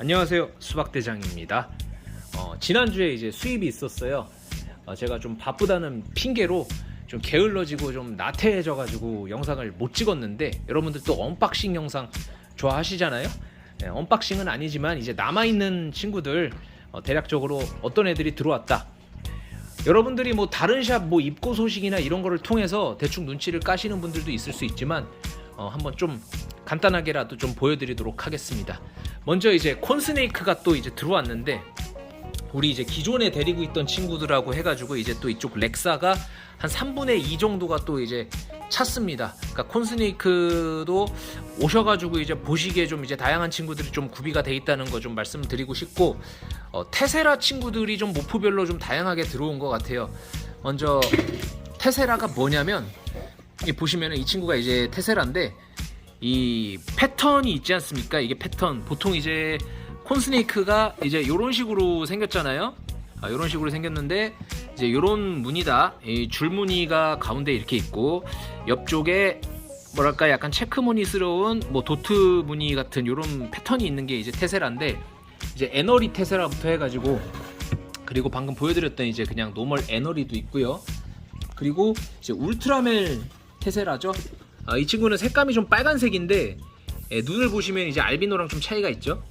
안녕하세요. 수박대장입니다. 어, 지난주에 이제 수입이 있었어요. 어, 제가 좀 바쁘다는 핑계로 좀 게을러지고 좀 나태해져 가지고 영상을 못 찍었는데 여러분들 또 언박싱 영상 좋아하시잖아요? 네, 언박싱은 아니지만 이제 남아있는 친구들 어, 대략적으로 어떤 애들이 들어왔다. 여러분들이 뭐 다른 샵 뭐 입고 소식이나 이런 거를 통해서 대충 눈치를 까시는 분들도 있을 수 있지만 어, 한번 좀 간단하게라도 좀 보여드리도록 하겠습니다. 먼저 이제 콘스네이크가 또 이제 들어왔는데 우리 이제 기존에 데리고 있던 친구들하고 해가지고 이제 또 이쪽 렉사가 한 3분의 2 정도가 또 이제 찼습니다. 그러니까 콘스네이크도 오셔가지고 이제 보시기에 좀 이제 다양한 친구들이 좀 구비가 돼 있다는 거 좀 말씀드리고 싶고 어, 테세라 친구들이 좀 모프별로 좀 다양하게 들어온 것 같아요. 먼저 테세라가 뭐냐면 이 보시면은 이 친구가 이제 테세라인데 이 패턴이 있지 않습니까? 이게 패턴 보통 이제 콘스네이크가 이제 이런 식으로 생겼잖아요. 아, 이런 식으로 생겼는데 이제 이런 무늬다. 이 줄무늬가 가운데 이렇게 있고 옆쪽에 뭐랄까 약간 체크 무늬스러운 뭐 도트 무늬 같은 이런 패턴이 있는 게 이제 테세라인데 이제 에너리 테세라부터 해가지고 그리고 방금 보여드렸던 이제 그냥 노멀 에너리도 있고요. 그리고 이제 울트라멜 테세라죠. 아, 이 친구는 색감이 좀 빨간색인데 예, 눈을 보시면 이제 알비노랑 좀 차이가 있죠.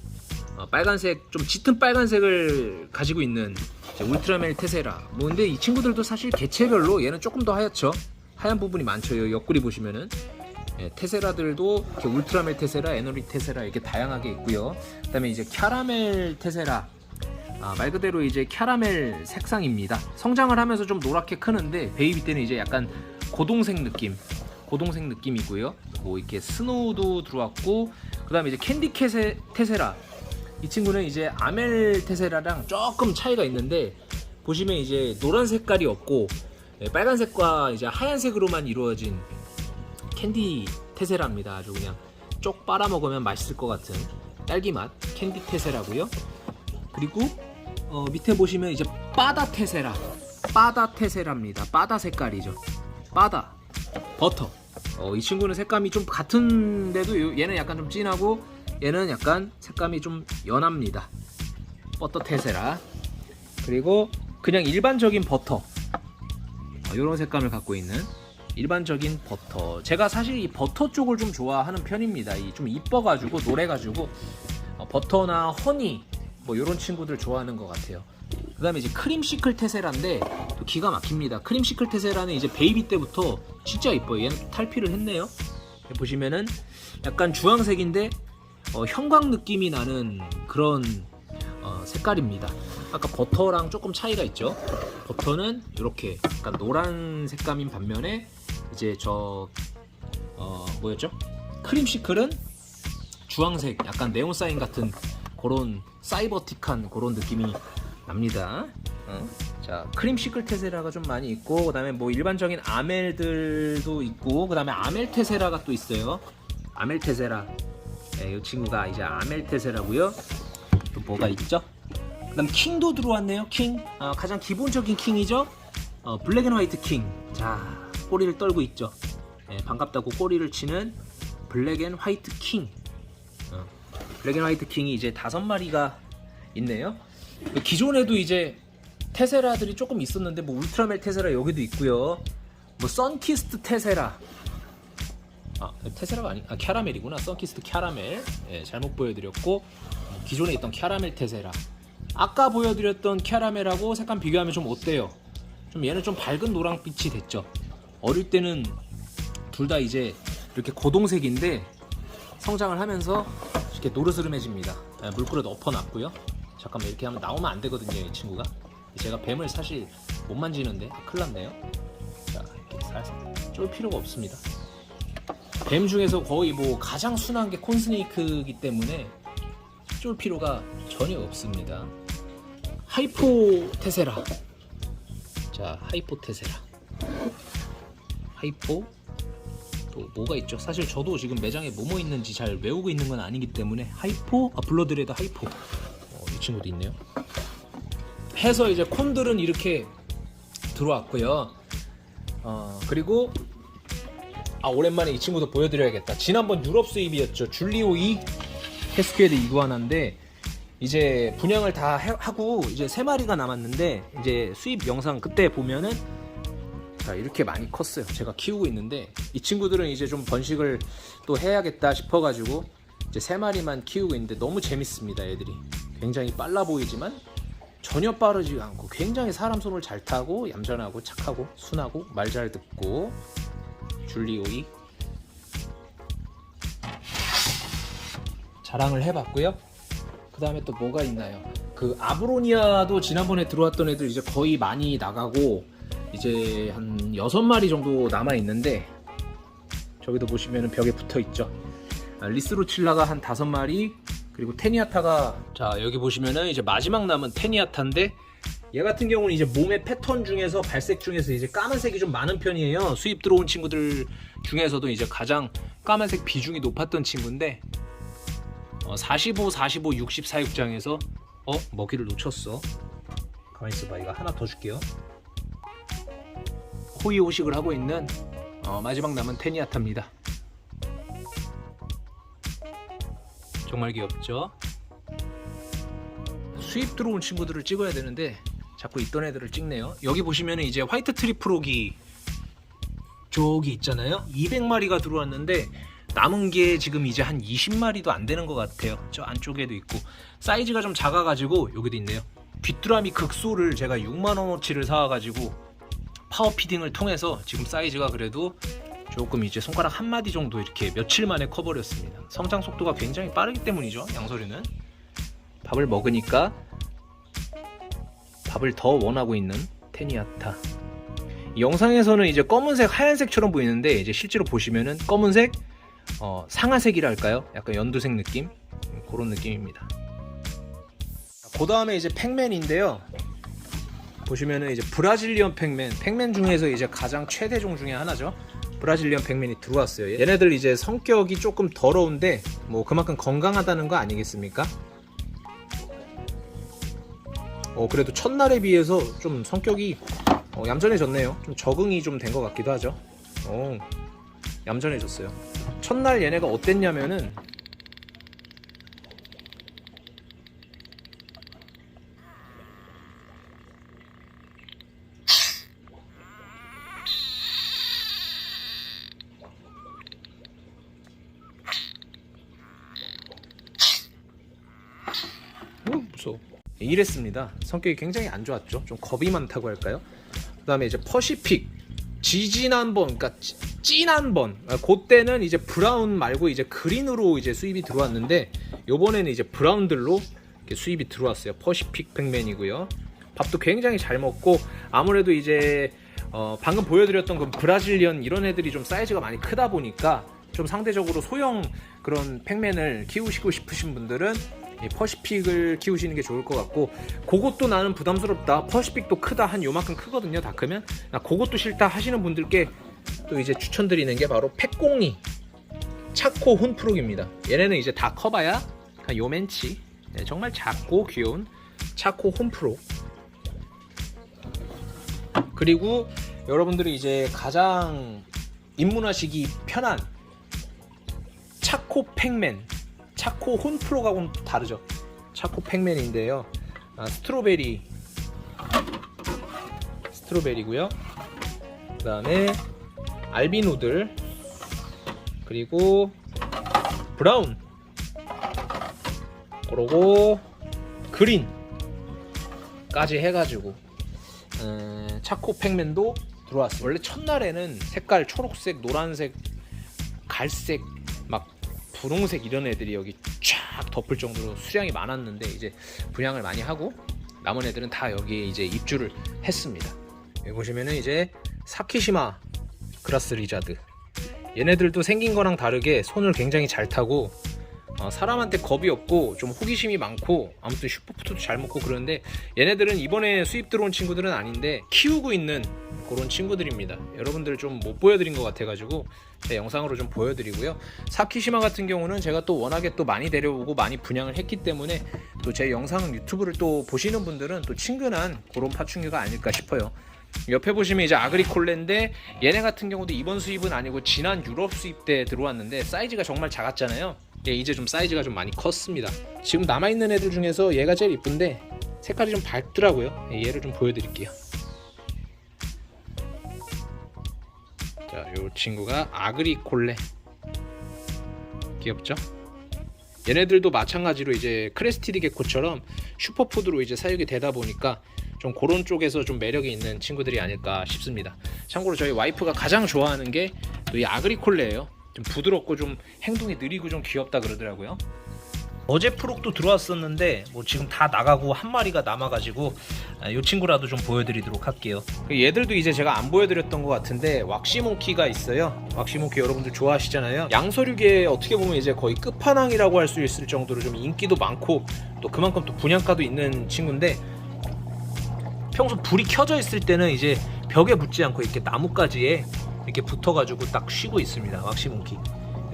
어, 빨간색 좀 짙은 빨간색을 가지고 있는 울트라멜 테세라. 뭐 근데 이 친구들도 사실 개체별로 얘는 조금 더 하얗죠. 하얀 부분이 많죠. 요 옆구리 보시면은 예, 테세라들도 이렇게 울트라멜 테세라, 에너리 테세라 이렇게 다양하게 있고요. 그다음에 이제 캐러멜 테세라. 아, 말 그대로 이제 캐러멜 색상입니다. 성장을 하면서 좀 노랗게 크는데 베이비 때는 이제 약간 고동색 느낌, 고동색 느낌이고요. 뭐 이렇게 스노우도 들어왔고, 그다음에 이제 캔디 캐세, 테세라. 이 친구는 이제 아멜 테세라랑 조금 차이가 있는데 보시면 이제 노란 색깔이 없고 예, 빨간색과 이제 하얀색으로만 이루어진 캔디 테세라입니다. 아주 그냥 쪽 빨아 먹으면 맛있을 것 같은 딸기 맛 캔디 테세라고요. 그리고 어, 밑에 보시면 이제 바다 테세라 바다 테세라입니다 바다 색깔이죠 바다 버터 어, 이 친구는 색감이 좀 같은데도 요- 얘는 약간 좀 진하고 얘는 약간 색감이 좀 연합니다. 버터 테세라. 그리고 그냥 일반적인 버터. 이런 색감을 갖고 있는 일반적인 버터. 제가 사실 이 버터 쪽을 좀 좋아하는 편입니다. 이 좀 이뻐가지고 노래가지고. 어, 버터나 허니 뭐 이런 친구들 좋아하는 것 같아요. 그 다음에 이제 크림 시클 테세라인데 또 기가 막힙니다. 크림 시클 테세라는 이제 베이비 때부터 진짜 이뻐요. 얘는 또 탈피를 했네요. 보시면은 약간 주황색인데 어, 형광 느낌이 나는 그런 어, 색깔입니다. 아까 버터랑 조금 차이가 있죠. 버터는 이렇게 약간 노란 색감인 반면에 이제 저 어, 뭐였죠? 크림 시클은 주황색 약간 네온 사인 같은 그런 사이버틱한 그런 느낌이 납니다. 어? 자 크림 시클 테세라가 좀 많이 있고 그다음에 뭐 일반적인 아멜들도 있고 그다음에 아멜 테세라가 또 있어요. 아멜 테세라. 네, 이 친구가 이제 아멜 테세라고요. 또 뭐가 있죠? 그다음 킹도 들어왔네요. 킹 어, 가장 기본적인 킹이죠. 어, 블랙 앤 화이트 킹. 자 꼬리를 떨고 있죠. 네, 반갑다고 꼬리를 치는 블랙 앤 화이트 킹. 어, 블랙 앤 화이트 킹이 이제 다섯 마리가 있네요. 기존에도 이제 테세라들이 조금 있었는데 뭐 울트라멜 테세라 여기도 있고요. 뭐 선키스트 테세라. 아 테세라가 아니 아 캐러멜이구나. 선키스트 캐러멜. 예, 잘못 보여드렸고 뭐 기존에 있던 캐러멜 테세라. 아까 보여드렸던 캐러멜하고 색감 비교하면 좀 어때요? 좀 얘는 좀 밝은 노랑빛이 됐죠. 어릴 때는 둘 다 이제 이렇게 고동색인데 성장을 하면서 이렇게 노르스름해집니다. 아, 물그릇 엎어놨고요. 잠깐만 이렇게 하면 나오면 안 되거든요, 이 친구가. 제가 뱀을 사실 못 만지는데 아, 큰일 났네요. 자, 이렇게 살살 쫄 필요가 없습니다. 뱀 중에서 거의 뭐 가장 순한 게 콘스네이크이기 때문에 쫄 필요가 전혀 없습니다. 하이포 테세라. 자, 하이포 테세라. 하이포 또 뭐가 있죠? 사실 저도 지금 매장에 뭐뭐 있는지 잘 외우고 있는 건 아니기 때문에 하이포, 아 블러드레드 하이포 어, 이 친구도 있네요. 해서 이제 콘들은 이렇게 들어왔고요. 어, 그리고 아 오랜만에 이 친구도 보여드려야겠다. 지난번 유럽 수입이었죠. 줄리오 2 캐스케드 이구아나인데 이제 분양을 다 해- 하고 이제 세 마리가 남았는데 이제 수입 영상 그때 보면은 자 이렇게 많이 컸어요. 제가 키우고 있는데 이 친구들은 이제 좀 번식을 또 해야겠다 싶어가지고 이제 세 마리만 키우고 있는데 너무 재밌습니다. 애들이 굉장히 빨라 보이지만 전혀 빠르지 않고 굉장히 사람 손을 잘 타고 얌전하고 착하고 순하고 말 잘 듣고 줄리오이 자랑을 해봤고요. 그 다음에 또 뭐가 있나요? 그 아브로니아도 지난번에 들어왔던 애들 이제 거의 많이 나가고 이제 한 여섯 마리 정도 남아 있는데 저기도 보시면은 벽에 붙어 있죠. 아, 리스로칠라가 한 다섯 마리 그리고 테니아타가 자 여기 보시면은 이제 마지막 남은 테니아타인데 얘 같은 경우는 이제 몸의 패턴 중에서 발색 중에서 이제 까만색이 좀 많은 편이에요. 수입 들어온 친구들 중에서도 이제 가장 까만색 비중이 높았던 친구인데 어, 45, 45, 60 사육장에서 어 먹이를 놓쳤어. 가만 있어봐 이거 하나 더 줄게요. 호의 호식을 하고 있는 어, 마지막 남은 테니아타입니다. 정말 귀엽죠? 수입 들어온 친구들을 찍어야 되는데 자꾸 있던 애들을 찍네요. 여기 보시면 이제 화이트 트리프로기 저기 있잖아요. 200마리가 들어왔는데 남은 게 지금 이제 한 20마리도 안 되는 것 같아요. 저 안쪽에도 있고 사이즈가 좀 작아가지고 여기도 있네요. 귀뚜라미 극소를 제가 6만 원어치를 사와가지고 파워 피딩을 통해서 지금 사이즈가 그래도 조금 이제 손가락 한 마디 정도 이렇게 며칠 만에 커버렸습니다. 성장 속도가 굉장히 빠르기 때문이죠. 양서류는 밥을 먹으니까 밥을 더 원하고 있는 테니아타. 이 영상에서는 이제 검은색, 하얀색처럼 보이는데 이제 실제로 보시면은 검은색, 어, 상아색이랄까요? 약간 연두색 느낌 음, 그런 느낌입니다. 그 다음에 이제 팩맨인데요. 보시면은 이제 브라질리언 팩맨, 팩맨 중에서 이제 가장 최대종 중에 하나죠. 브라질리언 팩맨이 들어왔어요. 얘네들 이제 성격이 조금 더러운데 뭐 그만큼 건강하다는 거 아니겠습니까? 어 그래도 첫날에 비해서 좀 성격이 어, 얌전해졌네요. 좀 적응이 좀 된 것 같기도 하죠. 어 얌전해졌어요. 첫날 얘네가 어땠냐면은 어, 무서워. 이랬습니다. 성격이 굉장히 안 좋았죠. 좀 겁이 많다고 할까요? 그 다음에 이제 퍼시픽 지진한 번, 그러니까 찌- 찐한 번. 아, 그때는 이제 브라운 말고 이제 그린으로 이제 수입이 들어왔는데 요번에는 이제 브라운들로 수입이 들어왔어요. 퍼시픽 팩맨이고요. 밥도 굉장히 잘 먹고 아무래도 이제 어, 방금 보여드렸던 그 브라질리언 이런 애들이 좀 사이즈가 많이 크다 보니까 좀 상대적으로 소형 그런 팩맨을 키우시고 싶으신 분들은 이 퍼시픽을 키우시는 게 좋을 것 같고 그것도 나는 부담스럽다. 퍼시픽도 크다. 한 요만큼 크거든요 다 크면. 나 그것도 싫다 하시는 분들께 또 이제 추천드리는 게 바로 팩공리 차코 혼프록입니다. 얘네는 이제 다 커봐야 한 요맨치. 네, 정말 작고 귀여운 차코 혼프록. 그리고 여러분들이 이제 가장 입문하시기 편한 차코 팩맨 차코 혼프로하고는 다르죠. 차코 팩맨인데요. 아, 스트로베리. 스트로베리고요. 그 다음에 알비누들. 그리고 브라운. 그러고 그린까지 해가지고 음, 차코 팩맨도 들어왔어요. 원래 첫날에는 색깔 초록색, 노란색, 갈색, 막 분홍색 이런 애들이 여기 쫙 덮을 정도로 수량이 많았는데 이제 분양을 많이 하고 남은 애들은 다 여기에 이제 입주를 했습니다. 여기 보시면은 이제 사키시마 그라스 리자드 얘네들도 생긴 거랑 다르게 손을 굉장히 잘 타고 어, 사람한테 겁이 없고 좀 호기심이 많고 아무튼 슈퍼푸드도 잘 먹고 그러는데 얘네들은 이번에 수입 들어온 친구들은 아닌데 키우고 있는 그런 친구들입니다. 여러분들 좀 못 보여드린 것 같아가지고 제 영상으로 좀 보여드리고요. 사키시마 같은 경우는 제가 또 워낙에 또 많이 데려오고 많이 분양을 했기 때문에 또 제 영상 유튜브를 또 보시는 분들은 또 친근한 그런 파충류가 아닐까 싶어요. 옆에 보시면 이제 아그리콜레인데 얘네 같은 경우도 이번 수입은 아니고 지난 유럽 수입 때 들어왔는데 사이즈가 정말 작았잖아요. 예, 이제 좀 사이즈가 좀 많이 컸습니다. 지금 남아 있는 애들 중에서 얘가 제일 이쁜데 색깔이 좀 밝더라고요. 예, 얘를 좀 보여드릴게요. 자, 요 친구가 아그리콜레 귀엽죠? 얘네들도 마찬가지로 이제 크레스티드 게코처럼 슈퍼푸드로 이제 사육이 되다 보니까 좀 그런 쪽에서 좀 매력이 있는 친구들이 아닐까 싶습니다. 참고로 저희 와이프가 가장 좋아하는 게 또 이 아그리콜레예요. 좀 부드럽고 좀 행동이 느리고 좀 귀엽다 그러더라고요. 어제 프록도 들어왔었는데 뭐 지금 다 나가고 한 마리가 남아가지고 아, 이 친구라도 좀 보여드리도록 할게요. 얘들도 이제 제가 안 보여드렸던 것 같은데 왁시몽키가 있어요. 왁시몽키 여러분들 좋아하시잖아요. 양서류계 어떻게 보면 이제 거의 끝판왕이라고 할 수 있을 정도로 좀 인기도 많고 또 그만큼 또 분양가도 있는 친구인데 평소 불이 켜져 있을 때는 이제 벽에 붙지 않고 이렇게 나뭇가지에 이렇게 붙어가지고 딱 쉬고 있습니다. 왁시몽키.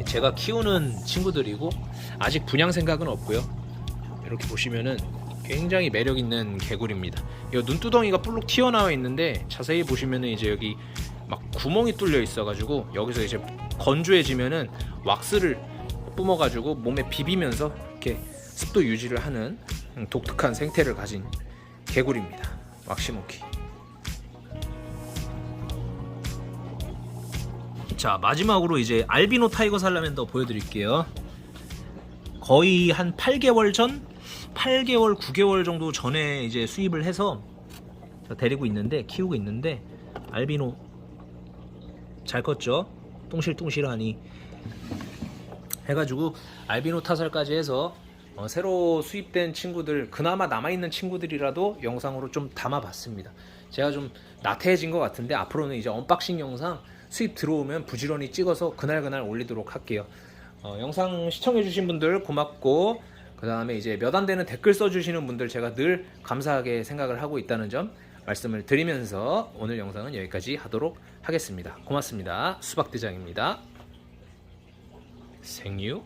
제가 키우는 친구들이고 아직 분양 생각은 없고요. 이렇게 보시면은 굉장히 매력 있는 개구리입니다. 이 눈두덩이가 불룩 튀어나와 있는데 자세히 보시면은 이제 여기 막 구멍이 뚫려 있어가지고 여기서 이제 건조해지면은 왁스를 뿜어가지고 몸에 비비면서 이렇게 습도 유지를 하는 음, 독특한 생태를 가진 개구리입니다. 왁시모키. 자 마지막으로 이제 알비노 타이거 살라맨더 보여드릴게요. 거의 한 8개월 전, 8개월, 9개월 정도 전에 이제 수입을 해서 데리고 있는데 키우고 있는데 알비노 잘 컸죠? 똥실똥실하니 해가지고 알비노 타설까지 해서 어, 새로 수입된 친구들 그나마 남아있는 친구들이라도 영상으로 좀 담아봤습니다 제가 좀 나태해진 것 같은데 앞으로는 이제 언박싱 영상 수입 들어오면 부지런히 찍어서 그날그날 올리도록 할게요 어, 영상 시청해주신 분들 고맙고 그 다음에 이제 몇 안 되는 댓글 써주시는 분들 제가 늘 감사하게 생각을 하고 있다는 점 말씀을 드리면서 오늘 영상은 여기까지 하도록 하겠습니다. 고맙습니다. 수박대장입니다. 생유.